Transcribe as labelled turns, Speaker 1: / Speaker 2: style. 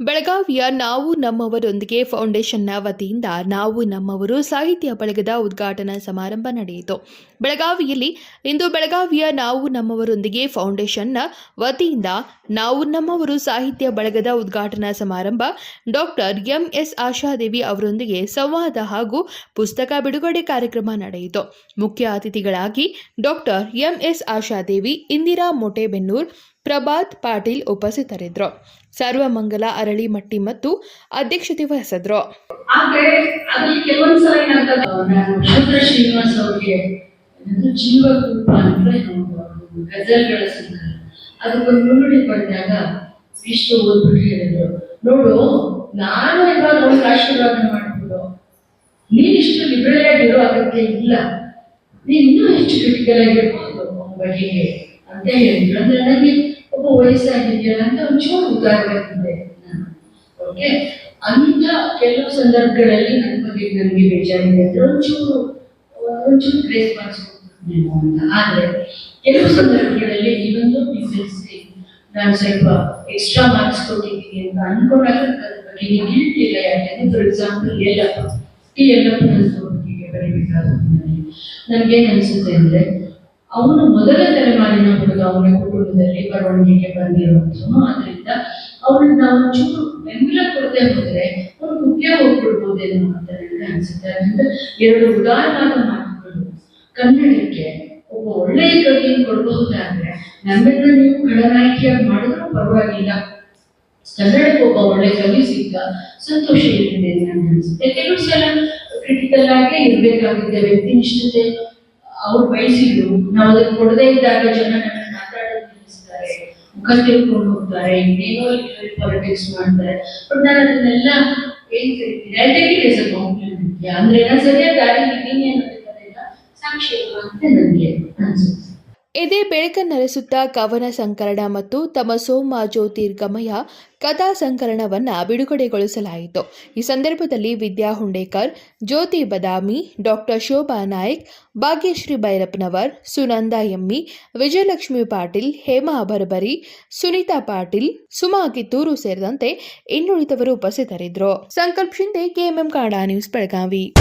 Speaker 1: ಬೆಳಗಾವಿಯ ನಾವು ನಮ್ಮವರೊಂದಿಗೆ ಫೌಂಡೇಶನ್ನ ವತಿಯಿಂದ ನಾವು ನಮ್ಮವರು ಸಾಹಿತ್ಯ ಬಳಗದ ಉದ್ಘಾಟನಾ ಸಮಾರಂಭ ನಡೆಯಿತು. ಬೆಳಗಾವಿಯಲ್ಲಿ ಇಂದು ಬೆಳಗಾವಿಯ ನಾವು ನಮ್ಮವರೊಂದಿಗೆ ಫೌಂಡೇಶನ್ನ ವತಿಯಿಂದ ನಾವು ನಮ್ಮವರು ಸಾಹಿತ್ಯ ಬಳಗದ ಉದ್ಘಾಟನಾ ಸಮಾರಂಭ ಡಾಕ್ಟರ್ ಎಂಎಸ್ ಆಶಾದೇವಿ ಅವರೊಂದಿಗೆ ಸಂವಾದ ಹಾಗೂ ಪುಸ್ತಕ ಬಿಡುಗಡೆ ಕಾರ್ಯಕ್ರಮ ನಡೆಯಿತು. ಮುಖ್ಯ ಅತಿಥಿಗಳಾಗಿ doctor M S Ashadevi, Indira Motebennur Prabhat Patil ಉಪಸ್ಥಿತರಿದ್ದರು ಸರ್ವಮಂಗಲ ಅರಳಿಮಟ್ಟಿ ಮತ್ತು ಅಧ್ಯಕ್ಷತೆ ವಹಿಸಿದ್ರು.
Speaker 2: ನಾನು ಇಷ್ಟು ಲಿಬರಲ್ ಆಗಿರೋ ಇಲ್ಲ. ನೀನ್ ಇನ್ನೂ ಹೆಚ್ಚು ಕ್ರಿಟಿಕಲ್ ಆಗಿರ್ಬೋದು, ಬಗೆಗೆ ಅಂತ ಹೇಳಿದ್ರು. ಅಂದ್ರೆ ನನಗೆ ಒಬ್ಬ ವಯಸ್ಸಾಗಿದೆಯಲ್ಲ ಅಂತ ಒಂಚೂರು ಉದ್ದಾರ ಬರ್ತದೆ ಓಕೆ? ಅಂತ ಕೆಲವು ಸಂದರ್ಭಗಳಲ್ಲಿ ನನ್ನ ಬಗ್ಗೆ ನನಗೆ ಬೇಜಾರಿದೆ ಅಂದ್ರೆ ಒಂಚೂರು ಒಂಚೂರು ಗ್ರೇಸ್ ಮಾಡಿಸ್ಕೊಂಡು ಅಂತ. ಆದ್ರೆ, ಕೆಲವು ಸಂದರ್ಭಗಳಲ್ಲಿ ಇನ್ನೊಂದು ಬಿಸಿನೆಸ್ಸಿ ನಾನು ಸ್ವಲ್ಪ ಎಕ್ಸ್ಟ್ರಾ ಮಾರ್ಕ್ಸ್ ಕೊಟ್ಟಿದ್ದೀನಿ ಅಂತ ಅನ್ಕೊಂಡಾಗ ಅದ್ರ ಬಗ್ಗೆ ನೀವು ಇಲ್ಲ ಯಾಕೆಂದ್ರೆ ಫಾರ್ ಎಕ್ಸಾಂಪಲ್ ಎಲ್ಲಪ್ಪ ಈ ನನ್ನ ಬಗ್ಗೆ ಬರೀಬೇಕಾದ ನನಗೇನು ಅನಿಸುತ್ತೆ ಅಂದ್ರೆ ಅವನು ಮೊದಲ ತಲೆಮಾರಿನ ಹುಡುಗ ಅವನ ಕುಟುಂಬದಲ್ಲಿ ಬರವಣಿಗೆಗೆ ಬಂದಿರುವಂತನು. ಆದ್ರಿಂದ ಅವನು ನಾವು ಚೂರು ಬೆಂಬಲ ಕೊಡದೆ ಹೋದ್ರೆ ಅವ್ನು ಮುಖ್ಯ ಹೋಗ್ಬಿಡ್ಬೋದೇನೋ ಅಂತ ನನಗೆ ಅನಿಸುತ್ತೆ. ಅದರಿಂದ ಎರಡು ಉದಾರವಾದ ಮಾತುಗಳು. ಕನ್ನಡಕ್ಕೆ ಒಬ್ಬ ಒಳ್ಳೆಯ ಕವಿಯನ್ನು ಕೊಡಬಹುದಾದ್ರೆ ನನ್ನನ್ನ ನೀವು ಖಳನಾಯಕಿಯಾಗಿ ಮಾಡಿದ್ರೂ ಪರವಾಗಿಲ್ಲ. ಕನ್ನಡಕ್ಕೆ ಒಬ್ಬ ಒಳ್ಳೆ ಕವಿ ಸಿಕ್ಕ ಸಂತೋಷ ಇರ್ತದೆ ನನಗೆ ಅನ್ಸುತ್ತೆ. ಕೆಲವು ಸಲ ಕ್ರಿಟಿಕಲ್ ಆಗೇ ಇರ್ಬೇಕಾಗುತ್ತೆ ವ್ಯಕ್ತಿನಿಷ್ಠತೆ ಅವ್ರು ಬಯಸಿದ್ರು. ನಾವು ಅದಕ್ಕೆ ಕೊಡದೇ ಇದ್ದಾಗ ಜನ ನನ್ನ ಮಾತಾಡೋದು ಮುಖ ತಿಳ್ಕೊಂಡು ಹೋಗ್ತಾರೆ. ಇನ್ನೇನೋ ಪಾಲಿಟಿಕ್ಸ್ ಮಾಡ್ತಾರೆ. ಬಟ್ ನಾನು ಅದನ್ನೆಲ್ಲ ಏನ್ ಕರಿತೀನಿ ಐ ಟೇಕ್ ಅಂದ್ರೆ ನಾನು ಸರಿಯಾದ ದಾರಿ ಇದ್ದೀನಿ ಅನ್ನೋದಕ್ಕೆಲ್ಲ ಸಾಕ್ಷಿ ಇಲ್ವಾ ಅಂತ ನನಗೆ ಅನ್ಸುತ್ತೆ
Speaker 1: ಇದೇ ನರೆಸುತ್ತ ಕವನ ಸಂಕಲನ ಮತ್ತು ತಮ್ಮ ಸೋಮ ಜ್ಯೋತಿರ್ಗಮಯ ಕಥಾ ಸಂಕಲನವನ್ನು ಬಿಡುಗಡೆಗೊಳಿಸಲಾಯಿತು. ಈ ಸಂದರ್ಭದಲ್ಲಿ ವಿದ್ಯಾ ಹುಂಡೇಕರ್, ಜ್ಯೋತಿ ಬದಾಮಿ, ಡಾಕ್ಟರ್ ಶೋಭಾ ನಾಯಕ್, ಭಾಗ್ಯಶ್ರೀ ಭೈರಪ್ಪನವರ್ ಸುನಂದ ಎಮ್ಮಿ, ವಿಜಯಲಕ್ಷ್ಮಿ ಪಾಟೀಲ್, ಹೇಮಾ ಬರ್ಬರಿ, ಸುನೀತಾ ಪಾಟೀಲ್, ಸುಮಾ ಕಿತ್ತೂರು ಸೇರಿದಂತೆ ಇನ್ನುಳಿದವರು ಉಪಸ್ಥಿತರಿದ್ದರು. Sankalp Shinde K M M Kannada news Belagavi.